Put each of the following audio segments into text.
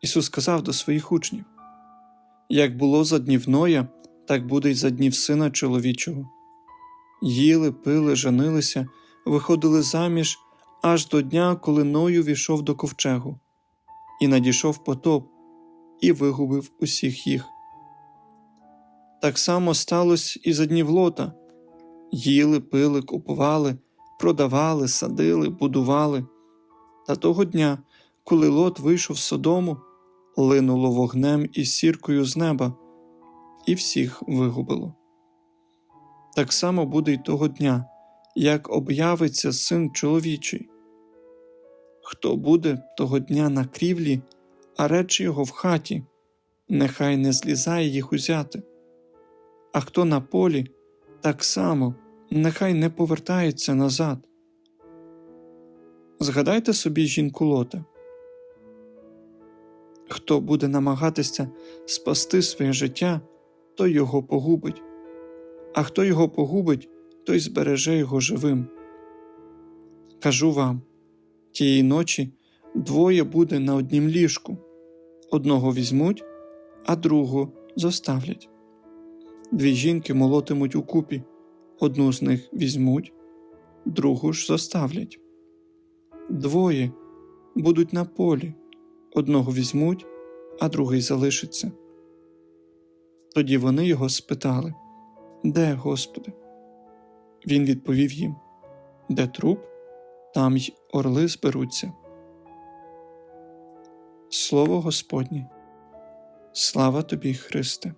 Ісус сказав до своїх учнів: Як було за днів Ноя, так буде й за днів сина чоловічого. Їли, пили, женилися, виходили заміж аж до дня, коли Ною війшов до ковчегу, і надійшов потоп, і вигубив усіх їх. Так само сталося і за днів Лота. Їли, пили, купували, продавали, садили, будували. Та того дня, коли Лот вийшов з Содому, линуло вогнем і сіркою з неба, і всіх вигубило. Так само буде й того дня, як об'явиться син чоловічий. Хто буде того дня на крівлі, а речі його в хаті, нехай не злізає їх узяти. А хто на полі, так само нехай не повертається назад. Згадайте собі жінку Лота. Хто буде намагатися спасти своє життя, той його погубить, а хто його погубить, той збереже його живим. Кажу вам тієї ночі двоє буде на однім ліжку, одного візьмуть, а другого зоставлять. Дві жінки молотимуть укупі, одну з них візьмуть, другу ж зоставлять. Двоє будуть на полі, одного візьмуть, а другий залишиться. Тоді вони його спитали Де, Господи? Він відповів їм Де труп, там й орли зберуться. Слово Господнє. Слава тобі, Христе.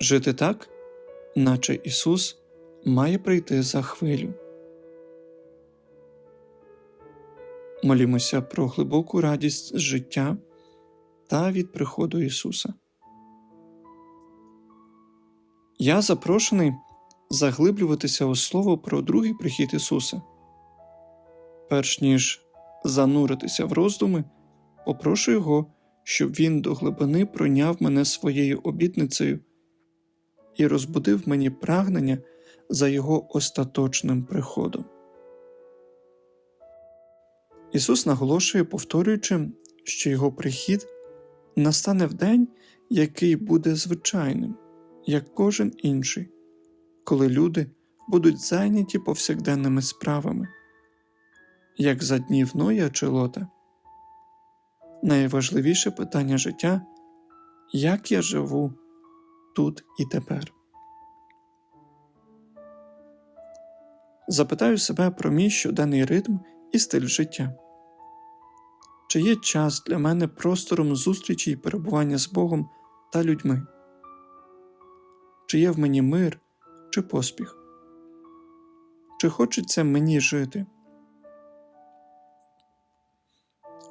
Жити так, наче Ісус має прийти за хвилю. Молімося про глибоку радість з життя та від приходу Ісуса. Я запрошений заглиблюватися у слово про другий прихід Ісуса. Перш ніж зануритися в роздуми, попрошу Його, щоб Він до глибини пройняв мене своєю обітницею і розбудив мені прагнення за Його остаточним приходом. Ісус наголошує, повторюючи, що Його прихід настане в день, який буде звичайним, як кожен інший, коли люди будуть зайняті повсякденними справами, як за днів Ноя чи Лота. Найважливіше питання життя як я живу тут і тепер. Запитаю себе про мій щоденний ритм і стиль життя. Чи є час для мене простором зустрічі і перебування з Богом та людьми? Чи є в мені мир чи поспіх? Чи хочеться мені жити?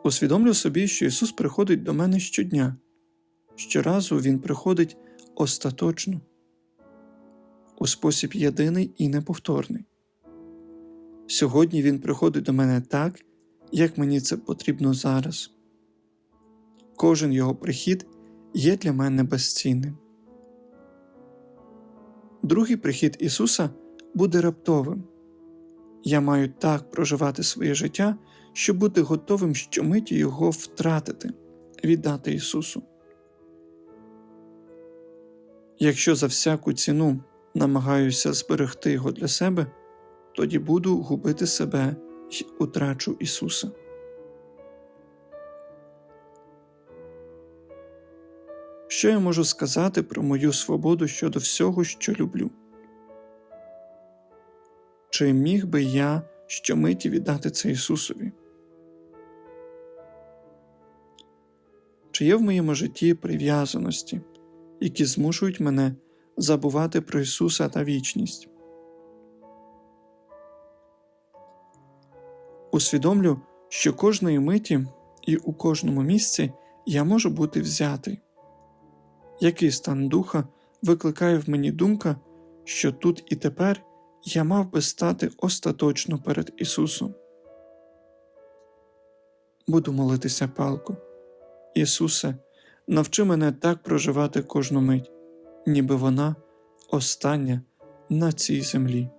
Усвідомлю собі, що Ісус приходить до мене щодня, щоразу Він приходить остаточно, у спосіб єдиний і неповторний. Сьогодні Він приходить до мене так, як мені це потрібно зараз. Кожен його прихід є для мене безцінним. Другий прихід Ісуса буде раптовим. Я маю так проживати своє життя, щоб бути готовим щомиті його втратити, віддати Ісусу. Якщо за всяку ціну намагаюся зберегти його для себе, тоді буду губити себе і утрачу Ісуса. Що я можу сказати про мою свободу щодо всього, що люблю? Чи міг би я щомиті віддати це Ісусові? Чи є в моєму житті прив'язаності, які змушують мене забувати про Ісуса та вічність? Усвідомлю, що кожної миті і у кожному місці я можу бути взятий. Який стан духа викликає в мені думка, що тут і тепер я мав би стати остаточно перед Ісусом? Буду молитися палку. Ісусе, навчи мене так проживати кожну мить, ніби вона остання на цій землі.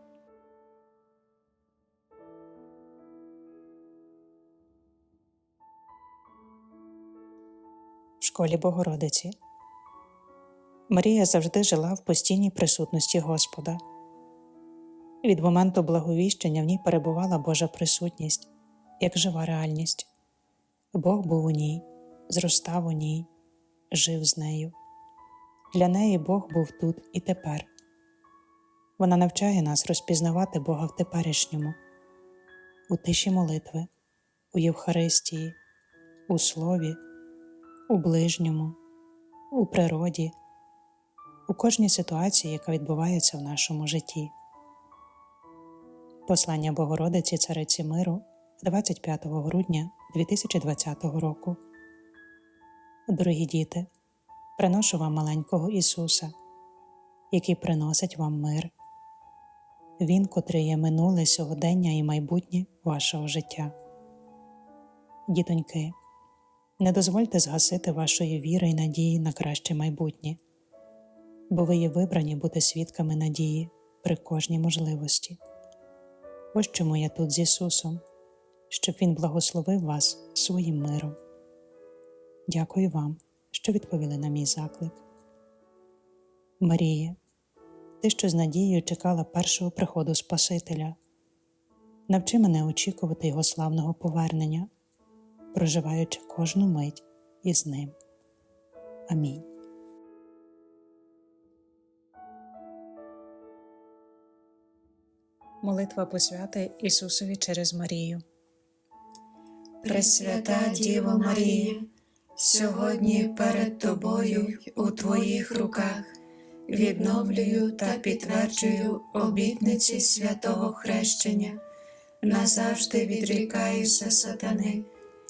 Школі Богородиці. Марія завжди жила в постійній присутності Господа. Від моменту благовіщення в ній перебувала Божа присутність, як жива реальність. Бог був у ній, зростав у ній, жив з нею. Для неї Бог був тут і тепер. Вона навчає нас розпізнавати Бога в теперішньому, у тиші молитви, у Євхаристії, у Слові у ближньому, у природі, у кожній ситуації, яка відбувається в нашому житті. Послання Богородиці Цариці Миру 25 грудня 2020 року. Дорогі діти, приношу вам маленького Ісуса, який приносить вам мир. Він, котрий є минуле сьогодення і майбутнє вашого життя. Дітоньки, не дозвольте згасити вашої віри і надії на краще майбутнє, бо ви є вибрані бути свідками надії при кожній можливості. Ось чому я тут з Ісусом, щоб Він благословив вас своїм миром. Дякую вам, що відповіли на мій заклик. Марія, ти, що з надією чекала першого приходу Спасителя, навчи мене очікувати Його славного повернення проживаючи кожну мить із ним. Амінь. Молитва посвяти Ісусові через Марію. Пресвята Діво Марія, сьогодні перед Тобою у Твоїх руках відновлюю та підтверджую обітниці святого хрещення, назавжди відрікаюся сатани,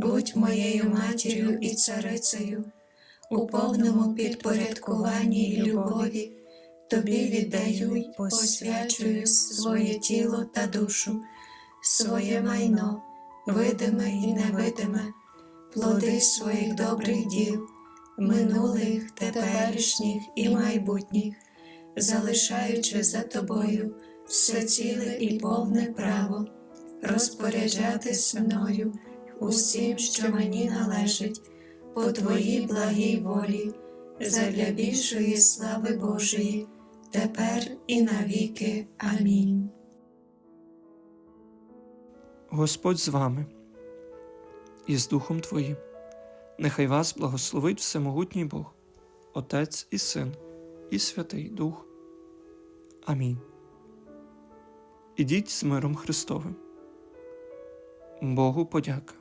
будь моєю матір'ю і царицею, у повному підпорядкуванні й любові. Тобі віддаю й посвячую своє тіло та душу, своє майно, видиме і невидиме, плоди своїх добрих діл, минулих, теперішніх і майбутніх, залишаючи за тобою все ціле і повне право, розпоряджатись мною усім, що мені належить, по твоїй благій волі, задля більшої слави Божої, тепер і навіки. Амінь. Господь з вами і з Духом Твоїм. Нехай вас благословить Всемогутній Бог, Отець і Син, і Святий Дух. Амінь. Ідіть з миром Христовим. Богу подяка.